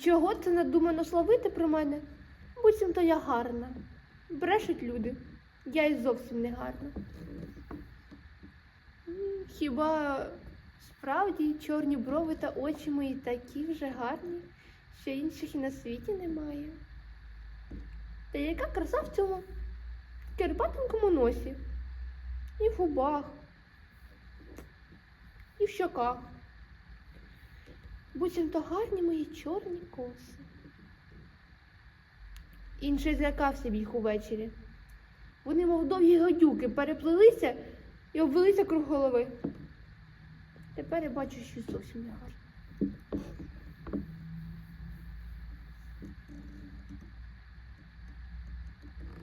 чого це надумано словити про мене? Буцімто я гарна. Брешуть люди. Я й зовсім не гарна. Хіба справді чорні брови та очі мої такі вже гарні, що інших і на світі немає. Та яка краса в цьому керпатенькому носі, і в губах, і в щоках. Буцімто гарні мої чорні коси. Інший злякався б їх увечері. Вони, мов довгі гадюки, переплилися і обвелися круг голови. Тепер я бачу, що зовсім не гарно.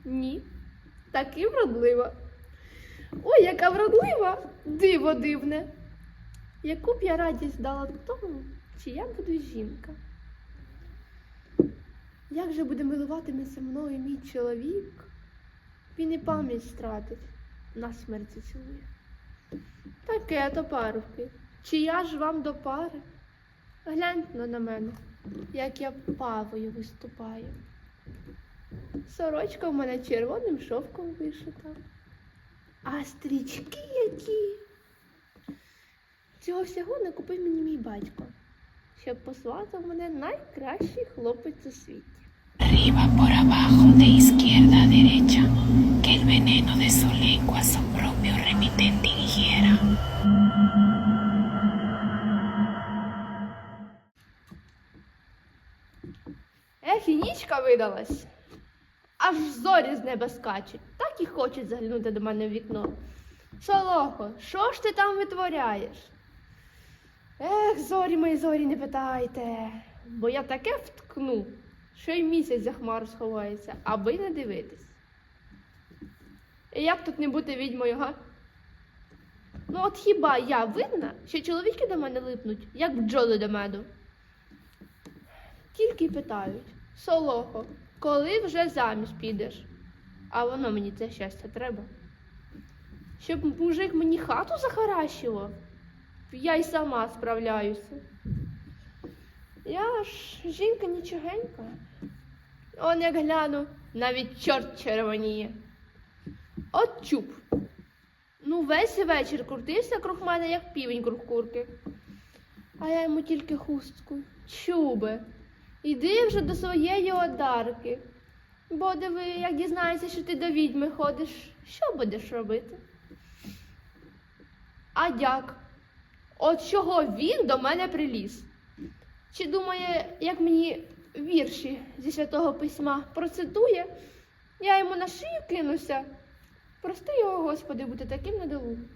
Ні, таки вродлива. Ой, яка вродлива! Диво дивне. Яку б я радість дала тому, чи я буду жінка? Як же буде милуватиметься мною мій чоловік? Він і пам'ять стратить, на смерті цілує. Таке то парубки, чи я ж вам до пари? Гляньте на мене, як я павою виступаю. Сорочка в мене червоним шовком вишита. А стрічки які. Цього всього не купив мені мій батько, щоб посватав мене найкращий хлопець у світі. Arriba por abajo, de izquierda a derecha, que el veneno de su lengua su propio remitente ingiera. Ех, і нічка видалась. Аж зорі з неба скачуть, так і хочуть заглянути до мене в вікно. Солохо, що ж ти там витворяєш? Ех, зорі мої зорі, не питайте, бо я таке вткну, що й місяць за хмару сховається, аби не дивитись. І як тут не бути відьмою, га? Ну от хіба я винна, що чоловіки до мене липнуть, як бджоли до меду? Тільки й питають, Солохо, коли вже заміж підеш? А воно мені це щастя треба. Щоб мужик мені хату захаращував, я й сама справляюся. Я ж жінка нічогенька. Он як гляну, навіть чорт червоніє. От чуб. Ну, весь вечір крутився круг мене, як півень круг курки. А я йому тільки хустку. Чубе, іди вже до своєї одарки. Бо диви, як дізнається, що ти до відьми ходиш, що будеш робити? А дяк, от чого він до мене приліз? Чи думає, як мені вірші зі святого письма процитує, я йому на шию кинуся. Прости його, Господи, бути таким недолугим.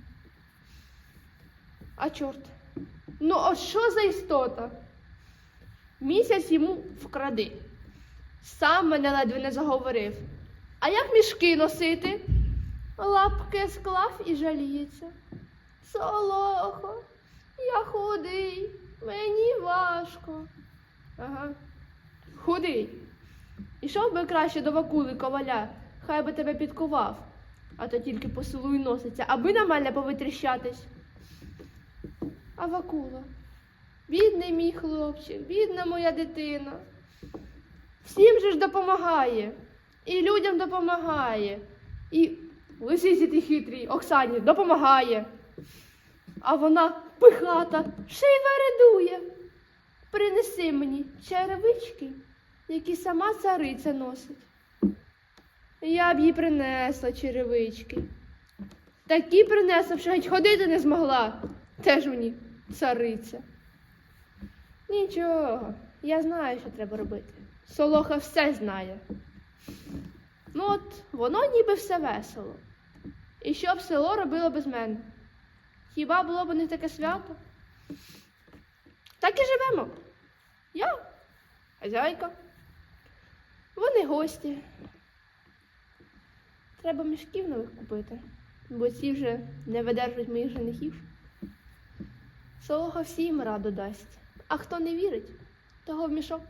А чорт, ну от що за істота? Місяць йому вкради. Сам мене ледве не заговорив. А як мішки носити? Лапки склав і жаліється. Солохо, я худий, мені важко. Ага, худий. Ішов би краще до вакули коваля, хай би тебе підкував, а то тільки по селу й носиться, аби на мене повитріщатись. А вакула, бідний мій хлопчик, бідна моя дитина. Всім же ж допомагає, і людям допомагає, і лисиці ти хитрій Оксані допомагає. А вона пихата, ще й вередує. Принеси мені черевички, які сама цариця носить. Я б їй принесла черевички. Такі принесла, що геть ходити не змогла. Теж мені цариця. Нічого, я знаю, що треба робити. Солоха все знає. Ну от воно ніби все весело. І що б село робило без мене? Хіба було б не таке свято? Так і живемо. Я хазяйка. Вони гості. Треба мішків нових купити, бо ці вже не видержують моїх женихів. Солоха всім раду дасть, а хто не вірить, того в мішок.